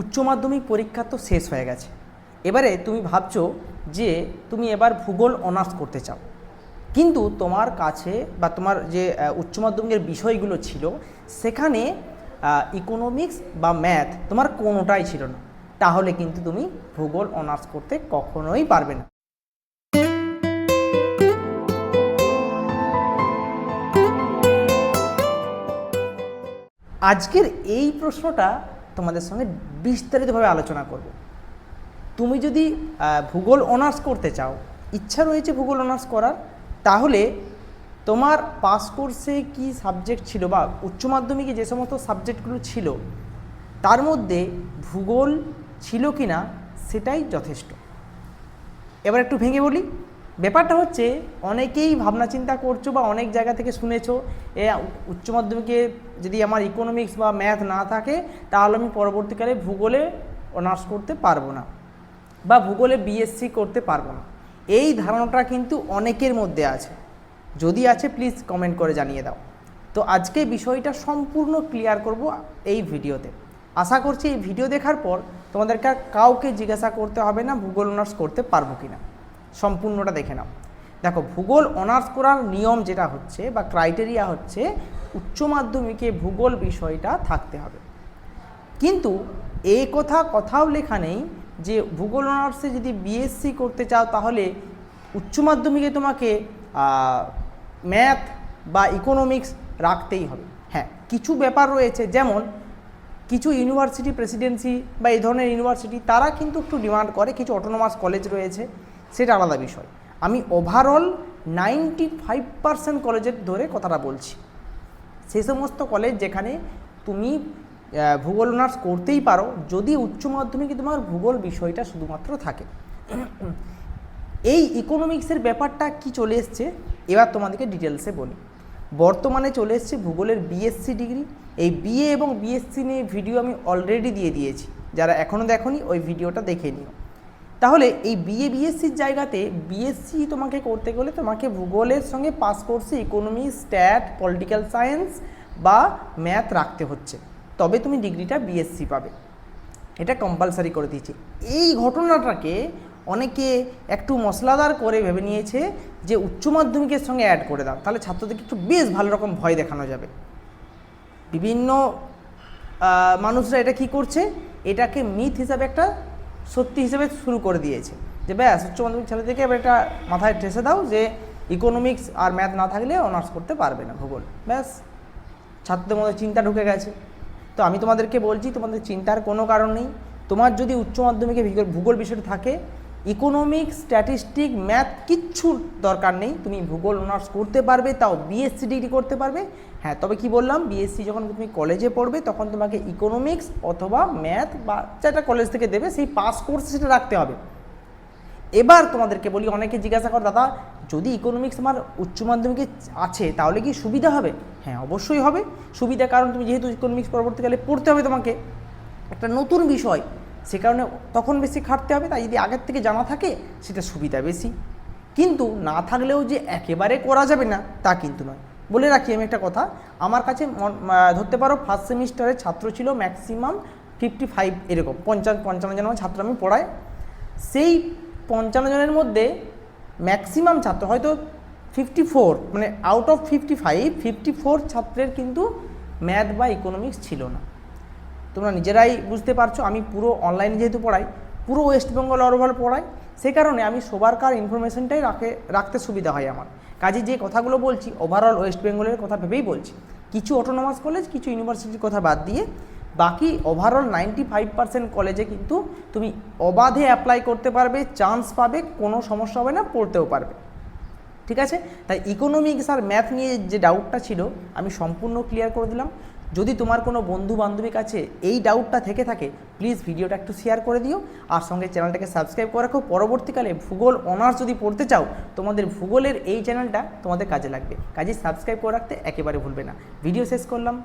উচ্চ মাধ্যমিক পরীক্ষা তো শেষ হয়ে গেছে। এবারে তুমি ভাবছ যে তুমি এবার ভূগোল অনার্স করতে চাও। কিন্তু তোমার কাছে বা তোমার যে উচ্চ মাধ্যমিকের বিষয়গুলো ছিল, সেখানে ইকোনমিক্স বা ম্যাথ তোমার কোনোটাই ছিল না। তাহলে কিন্তু তুমি ভূগোল অনার্স করতে কখনোই পারবে না। আজকের এই প্রশ্নটা তোমাদের সঙ্গে বিস্তারিতভাবে আলোচনা করব। তুমি যদি ভূগোল অনার্স করতে চাও, ইচ্ছা রয়েছে ভূগোল অনার্স করার, তাহলে তোমার পাস কোর্সে কি সাবজেক্ট ছিল বা উচ্চ মাধ্যমিকে যে সমস্ত সাবজেক্টগুলো ছিল, তার মধ্যে ভূগোল ছিল কি না সেটাই যথেষ্ট। এবার একটু ভেঙে বলি ব্যাপারটা হচ্ছে, অনেকেই ভাবনা চিন্তা করছ বা অনেক জায়গা থেকে শুনেছো, এ উচ্চ মাধ্যমিকে যদি আমার ইকোনমিক্স বা ম্যাথ না থাকে, তাহলে আমি পরবর্তীকালে ভূগোলে অনার্স করতে পারব না বা ভূগোলে বিএসসি করতে পারব না। এই ধারণাটা কিন্তু অনেকের মধ্যে আছে। যদি আছে প্লিজ কমেন্ট করে জানিয়ে দাও। তো আজকে বিষয়টা সম্পূর্ণ ক্লিয়ার করব এই ভিডিওতে। আশা করছি এই ভিডিও দেখার পর তোমাদেরকে কাউকে জিজ্ঞাসা করতে হবে না, ভূগোল অনার্স করতে পারব কি না সম্পূর্ণটা দেখে নাও। দেখো, ভূগোল, অনার্স করার নিয়ম যেটা হচ্ছে বা ক্রাইটেরিয়া হচ্ছে, উচ্চ মাধ্যমিকে ভূগোল বিষয়টা থাকতে হবে। কিন্তু এই কথা কথাও লেখা নেই যে ভূগোল, অনার্সে যদি বিএসসি করতে চাও তাহলে উচ্চ মাধ্যমিকে তোমাকে ম্যাথ বা ইকোনমিক্স রাখতেই হবে। হ্যাঁ কিছু ব্যাপার রয়েছে, যেমন কিছু ইউনিভার্সিটি প্রেসিডেন্সি বা এই ধরনের ইউনিভার্সিটি তারা কিন্তু একটু ডিমান্ড করে, কিছু অটোনোমাস কলেজ রয়েছে। সেটা আলাদা বিষয়। আমি ওভারঅল নাইনটি ফাইভ পার্সেন্ট কলেজের ধরে কথাটা বলছি। সেই সমস্ত কলেজ যেখানে তুমি ভূগোল অনার্স করতেই পারো, যদি উচ্চ মাধ্যমিকে তোমার ভূগোল বিষয়টা শুধুমাত্র থাকে। এই ইকোনমিক্সের ব্যাপারটা কি চলে এসছে? এবার তোমাদেরকে ডিটেলসে বলি। বর্তমানে চলে এসছে ভূগোলের বিএসসি ডিগ্রি এই বিএ এবং বিএসসি নিয়ে ভিডিও আমি অলরেডি দিয়ে দিয়েছি। যারা এখনও দেখোনি, ওই ভিডিওটা দেখে নিও। তাহলে এই বিএ বিএসসির জায়গাতে বিএসসি তোমাকে করতে গেলে তোমাকে ভূগোলের সঙ্গে পাস কোর্সে ইকোনমি স্ট্যাট পলিটিক্যাল সায়েন্স বা ম্যাথ রাখতে হচ্ছে। তবে তুমি ডিগ্রিটা বিএসসি পাবে। এটা কম্পালসারি করে দিয়েছে। এই ঘটনাটাকে অনেকে একটু মশলাদার করে ভেবে নিয়েছে যে উচ্চ মাধ্যমিকের সঙ্গে অ্যাড করে দাও। তাহলে ছাত্রদেরকে একটু বেশ ভালো রকম ভয় দেখানো যাবে। বিভিন্ন মানুষরা এটা কি করছে? এটাকে মিথ হিসাবে একটা সত্যি হিসেবে শুরু করে দিয়েছে। যে ব্যাস, উচ্চ মাধ্যমিক ছেলেদেরকে এবার এটা মাথায় ঠেসে দাও যে ইকোনমিক্স আর ম্যাথ না থাকলে অনার্স করতে পারবে না ভূগোল। ব্যাস, ছাত্রদের মধ্যে চিন্তা ঢুকে গেছে। তো আমি তোমাদেরকে বলছি, তোমাদের চিন্তার কোনো কারণ নেই। তোমার যদি উচ্চ মাধ্যমিকে ভূগোল- ভূগোল বিষয়টা থাকে ইকোনমিক্স স্ট্যাটিস্টিক, ম্যাথ কিচ্ছু দরকার নেই। তুমি ভূগোল, অনার্স করতে পারবে, তাও বিএসসি ডিগ্রি করতে পারবে। হ্যাঁ তবে কি বললাম? বিএসসি যখন তুমি কলেজে পড়বে, তখন তোমাকে ইকোনমিক্স অথবা ম্যাথ বা যেটা কলেজ থেকে দেবে, সেই পাস কোর্স সেটা রাখতে হবে। এবার তোমাদেরকে বলি, অনেকে জিজ্ঞাসা কর, দাদা, যদি ইকোনমিক্স আমার উচ্চ মাধ্যমিকে আছে, তাহলে কি সুবিধা হবে? হ্যাঁ অবশ্যই হবে। সুবিধা কারণ তুমি যেহেতু ইকোনমিক্স পরবর্তীকালে পড়তে হবে তোমাকে। একটা নতুন বিষয় সে কারণে তখন বেশি খাটতে হবে, তাই যদি আগের থেকে জানা থাকে, সেটা সুবিধা বেশি। কিন্তু না থাকলেও যে একেবারে করা যাবে না, তা কিন্তু নয়। বলে রাখি আমি একটা কথা, আমার কাছে ধরতে পারো ফার্স্ট সেমিস্টারের ছাত্র ছিল ম্যাক্সিমাম ফিফটি ফাইভ এরকম পঞ্চাশ পঞ্চান্ন জনের ছাত্র আমি পড়াই। সেই পঞ্চান্ন জনের মধ্যে ম্যাক্সিমাম ছাত্র, হয়তো ফিফটি ফোর মানে out of fifty five fifty four ছাত্রের কিন্তু ম্যাথ বা ইকোনমিক্স ছিল না। তোমরা নিজেরাই বুঝতে পারছ, আমি পুরো অনলাইনে যেহেতু পড়াই, পুরো ওয়েস্ট বেঙ্গল ওভারঅল পড়াই সেই কারণে আমি সবারকার ইনফরমেশনটাই রাখে, রাখতে সুবিধা হয় আমার। কাজে যে কথাগুলো বলছি ওভারঅল ওয়েস্ট বেঙ্গলের কথা ভেবেই বলছি। কিছু অটোনোমাস কলেজ কিছু ইউনিভার্সিটির কথা বাদ দিয়ে, বাকি ওভারঅল নাইনটি ফাইভ পার্সেন্ট কলেজে কিন্তু তুমি অবাধে অ্যাপ্লাই করতে পারবে চান্স পাবে, কোনো সমস্যা হবে না, পড়তেও পারবে। ঠিক আছে? তাই ইকোনমিক্স আর ম্যাথ নিয়ে যে ডাউটটা ছিল, আমি সম্পূর্ণ ক্লিয়ার করে দিলাম। যদি তোমার কোনো বন্ধু বান্ধবীর কাছে এই ডাউটটা থেকে থাকে প্লিজ ভিডিওটা একটু শেয়ার করে দিও। আর সঙ্গে চ্যানেলটাকে সাবস্ক্রাইব করে রাখো। পরবর্তীকালে ভূগোল অনার্স যদি পড়তে চাও, তোমাদের ভূগোলের এই চ্যানেলটা তোমাদের কাজে লাগবে। কাজে সাবস্ক্রাইব করে রাখতে একেবারে ভুলবে না। ভিডিও শেষ করলাম।